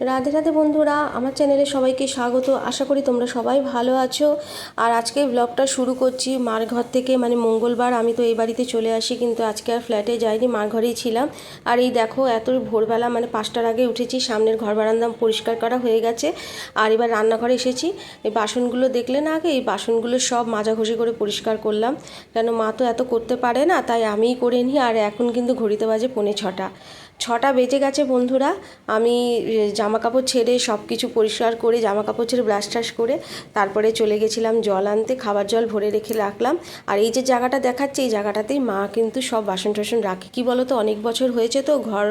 রাধে রাধে বন্ধুরা, আমার চ্যানেলে সবাইকে স্বাগত। আশা করি তোমরা সবাই ভালো আছো। আর আজকে ব্লগটা শুরু করছি মার ঘর থেকে। মানে মঙ্গলবার আমি তো এই বাড়িতে চলে আসি, কিন্তু আজকে আর ফ্ল্যাটে যাইনি, মার ঘরেই ছিলাম। আর এই দেখো, এত ভোরবেলা মানে পাঁচটার আগে উঠেছি, সামনের ঘর বারান্দা পরিষ্কার করা হয়ে গেছে। আর এবার রান্নাঘরে এসেছি। এই বাসনগুলো দেখলে না আগে, এই বাসনগুলো সব মাজাঘষি করে পরিষ্কার করলাম। কেন মা তো এত করতে পারে না, তাই আমিই করে নিই। আর এখন কিন্তু ঘড়িতে বাজে পৌনে ছটা। ছটা বেজে গেছে বন্ধুরা। আমি জামা কাপড় ছেড়ে সব কিছু পরিষ্কার করে জামা কাপড় ছেড়ে ব্রাশ ট্রাশ করে তারপরে চলে গেছিলাম জল আনতে, খাবার জল ভরে রেখে রাখলাম। আর এই যে জায়গাটা দেখাচ্ছে, এই জায়গাটাতেই মা কিন্তু সব বাসন টাসন রাখে। কী বলো তো অনেক বছর হয়েছে তো ঘর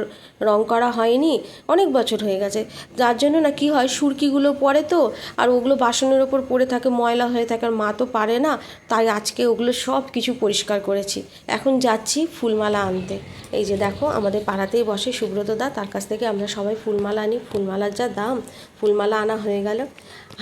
রং করা হয়নি, অনেক বছর হয়ে গেছে। যার জন্য না কি হয়, সুরকিগুলো পড়ে তো, আর ওগুলো বাসনের ওপর পড়ে থাকে, ময়লা হয়ে থাকে, আর মা তো পারে না। তাই আজকে ওগুলো সব কিছু পরিষ্কার করেছি। এখন যাচ্ছি ফুলমালা আনতে। এই যে দেখো, আমাদের পাড়াতেই বসে সুব্রত দা, তার কাছ থেকে আমরা সবাই ফুলমালা আনি। ফুলমালার যা দাম, ফুলমালা আনা হয়ে গেল।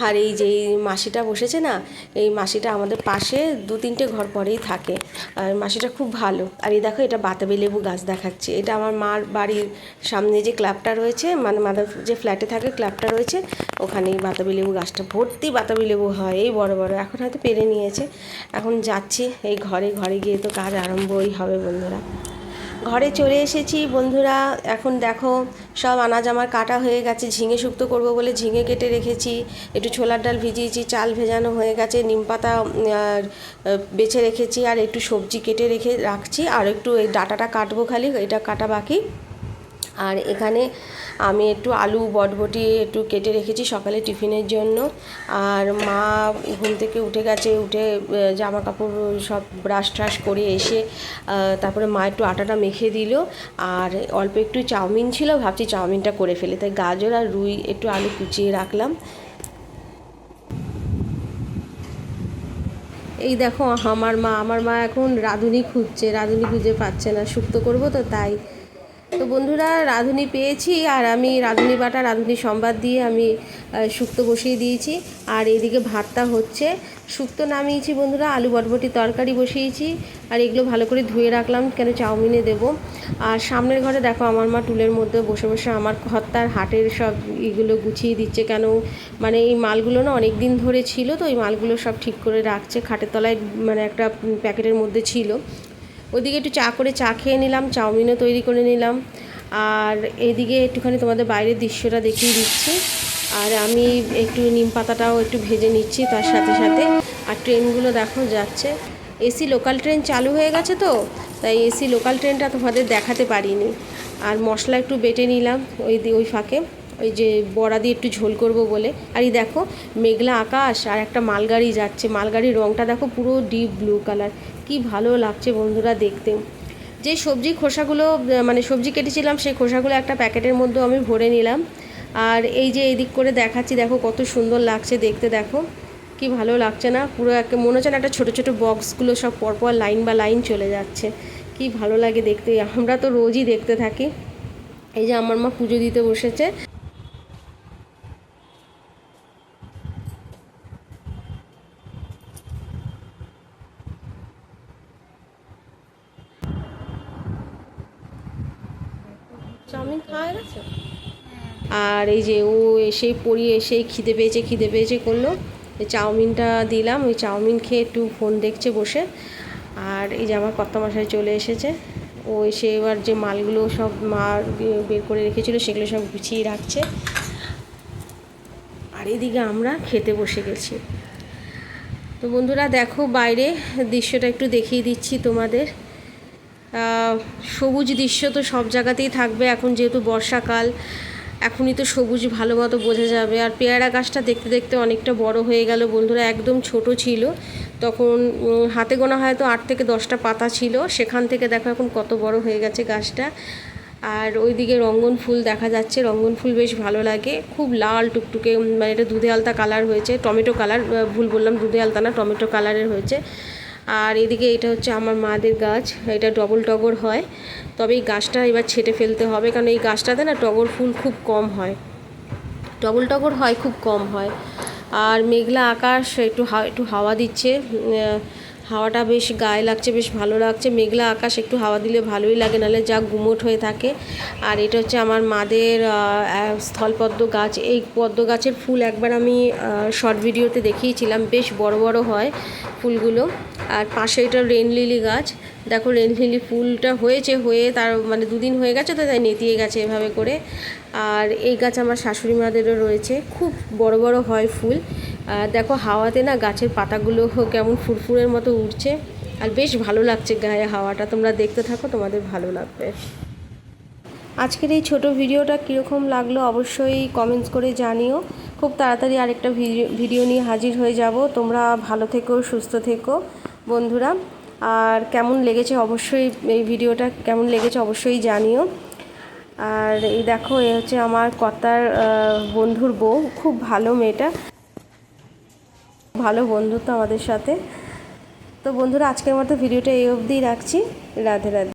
আর এই যে মাসিটা বসেছে না, এই মাসিটা আমাদের পাশে দু তিনটে ঘর পরেই থাকে। আর মাসিটা খুব ভালো। আর এই দেখো, এটা বাতাবি লেবু গাছ দেখাচ্ছে। এটা আমার মার বাড়ির সামনে যে ক্লাবটা রয়েছে মানে মাদার যে ফ্ল্যাটে থাকে ক্লাবটা রয়েছে ওখানে এই বাতাবি লেবু গাছটা। ভর্তি বাতাবি লেবু হয়, এই বড় বড়। এখন হয়তো পেরে নিয়েছে। এখন যাচ্ছি এই ঘরে ঘরে গিয়ে তো কাজ আরম্ভই হবে বন্ধুরা। ঘরে চলে এসেছি, বন্ধুরা। এখন দেখো, সব আনাজ আমার কাটা হয়ে গেছে। ঝিঙে শুক্ত করব বলে ঝিঙে কেটে রেখেছি। একটু ছোলার ডাল ভিজিয়েছি, চাল ভেজানো হয়ে গেছে। নিম পাতা বেছে রেখেছি, আর একটু সবজি কেটে রেখে রাখছি। আর একটু এই ডাটাটা কাটবো খালি, এটা কাটা বাকি। আর এখানে আমি একটু আলু, বটবটি একটু কেটে রেখেছি সকালে টিফিনের জন্য। আর মা ঘুম থেকে উঠে গেছে, উঠে জামা কাপড় সব ব্রাশ ট্রাশ করে এসে তারপরে মা একটু আটাটা মেখে দিল। আর অল্প একটু চাউমিন ছিল, ভাবছি চাউমিনটা করে ফেলে। তাই গাজর আর রুই একটু আলু কুচিয়ে রাখলাম। এই দেখো, আমার মা আমার মা এখন রাঁধুনি খুঁজছে, রাঁধুনি খুঁজে পাচ্ছে না। শুক্তো করব তো, তাই তো বন্ধুরা, রাঁধুনি পেয়েছি আর আমি রাঁধুনি বাটা, রাঁধুনি সম্বাদ দিয়ে আমি শুক্তো বসিয়ে দিয়েছি। আর এদিকে ভাতটা হচ্ছে শুক্তো নামিয়েছি বন্ধুরা, আলু বটবটি তরকারি বসিয়েছি। আর এগুলো ভালো করে ধুয়ে রাখলাম, কেন চাউমিনে দেবো। আর সামনের ঘরে দেখো আমার মা টুলের মধ্যে বসে বসে আমার ঘরটার হাটের সব এগুলো গুছিয়ে দিচ্ছে কেন? মানে এই মালগুলো না অনেক দিন ধরে ছিল, তো ওই মালগুলো সব ঠিক করে রাখছে, খাটের তলায় মানে একটা প্যাকেটের মধ্যে ছিল। ওইদিকে একটু চা করে চা খেয়ে নিলাম, চাউমিনও তৈরি করে নিলাম। আর এদিকে একটুখানি তোমাদের বাইরের দৃশ্যটা দেখিয়ে দিচ্ছি। আর আমি একটু নিম পাতাটাও একটু ভেজে নিচ্ছি তার সাথে সাথে। আর ট্রেনগুলো দেখো যাচ্ছে। এসি লোকাল ট্রেন চালু হয়ে গেছে তো, তাই এসি লোকাল ট্রেনটা তোমাদের দেখাতে পারিনি। আর মশলা একটু বেটে নিলাম ওই ওই ফাঁকে। ওই যে বড়া দিয়ে একটু ঝোল করব বলে। আর এই দেখো, মেঘলা আকাশ আর একটা মালগাড়ি যাচ্ছে। মালগাড়ির রঙটা দেখো পুরো ডিপ ব্লু কালার। কি ভালো লাগছে বন্ধুরা দেখতে। যে সবজি খোসাগুলো মানে সবজি কেটেছিলাম, সেই খোসাগুলো একটা প্যাকেটের মধ্যে আমি ভরে নিলাম। আর এই যে এদিক করে দেখাচ্ছি, দেখো কত সুন্দর লাগছে দেখতে, দেখো। কি ভালো লাগছে না? পুরো একটা মনে হচ্ছে না একটা ছোটো ছোটো বক্সগুলো সব পরপর লাইন বা লাইন চলে যাচ্ছে। কি ভালো লাগে দেখতে। আমরা তো রোজই দেখতে থাকি। এই যে আমার মা পুজো দিতে বসেছে। চাউমিন খাওয়া গেছে আর এই যে ও এসেই পড়িয়ে এসেই খিদে পেয়েছে খিদে পেয়েছে করল। চাউমিনটা দিলাম, ওই চাউমিন খেয়ে একটু ফোন দেখছে বসে। আর এই যে আমার কর্তামশাই চলে এসেছে। ও এসে এবার যে মালগুলো সব মা বের করে রেখেছিলো, সেগুলো সব গুছিয়ে রাখছে। আর এদিকে আমরা খেতে বসে গেছি। তো বন্ধুরা, দেখো বাইরে দৃশ্যটা একটু দেখিয়ে দিচ্ছি তোমাদের। সবুজ দৃশ্য তো সব জায়গাতেই থাকবে। এখন যেহেতু বর্ষাকাল, এখনই তো সবুজ ভালো মতো বোঝা যাবে। আর পেয়ারা গাছটা দেখতে দেখতে অনেকটা বড় হয়ে গেল। বন্ধুরা, একদম ছোট ছিল। তখন হাতে গোনা হয়তো আট থেকে দশটা পাতা ছিল। সেখান থেকে দেখো এখন কত বড় হয়ে গেছে গাছটা। আর ওইদিকে রঙ্গন ফুল দেখা যাচ্ছে। রঙ্গন ফুল বেশ ভালো লাগে। খুব লাল টুকটুকে মানে এটা দুধে আলতা কালার হয়েছে। টমেটো কালার ভুল বললাম দুধে আলতা না, টমেটো কালারের হয়েছে। আর এদিকে এটা হচ্ছে আমার মাদের গাছ, এটা ডবল টগর হয়। তবে এই গাছটা এবার ছেটে ফেলতে হবে, কারণ এই গাছটাতে না টগর ফুল খুব কম হয়। ডবল টগর হয়, খুব কম হয়। আর মেঘলা আকাশ, একটু একটু হাওয়া দিচ্ছে হাওয়াটা বেশ গায়ে লাগছে, বেশ ভালো লাগছে। মেঘলা আকাশ, একটু হাওয়া দিলে ভালোই লাগে, নাহলে যা গুমোট হয়ে থাকে। আর এটা হচ্ছে আমার মাদের স্থলপদ্ম গাছ। এই পদ্ম গাছের ফুল একবার আমি শর্ট ভিডিওতে দেখিয়েছিলাম, বেশ বড় বড় হয় ফুলগুলো। আর পাশে এটা রেন লিলি গাছ। দেখো রেন লিলি ফুলটা হয়েছে, হয়ে তার মানে দুদিন হয়ে গেছে তো তাই নেতিয়ে গেছে এভাবে করে। আর এই গাছ আমার শাশুড়ি মাদেরও রয়েছে। খুব বড় বড় হয় ফুল। দেখো হাওয়াতে না গাছের পাতাগুলো কেমন ফুরফুরের মতো উঠছে আর বেশ ভালো লাগছে গায়ে হাওয়াটা, তোমরা দেখতে থাকো, তোমাদের ভালো লাগবে। আজকের এই ছোট ভিডিওটা কীরকম লাগল অবশ্যই কমেন্টস করে জানিও। খুব তাড়াতাড়ি আরেকটা ভিডিও নিয়ে হাজির হয়ে যাব। তোমরা ভালো থেকো, সুস্থ থেকো, বন্ধুরা। আর কেমন লেগেছে অবশ্যই এই ভিডিওটা, কেমন লেগেছে অবশ্যই জানিও। আর এই দেখো, এ হচ্ছে আমার কর্তার বন্ধুর বউ, খুব ভালো মেয়েটা। ভালো বন্ধুত্ব আমাদের সাথে। তো বন্ধুরা আজকের মতো ভিডিওটা এই অবধিই রাখছি। রাধে রাধে।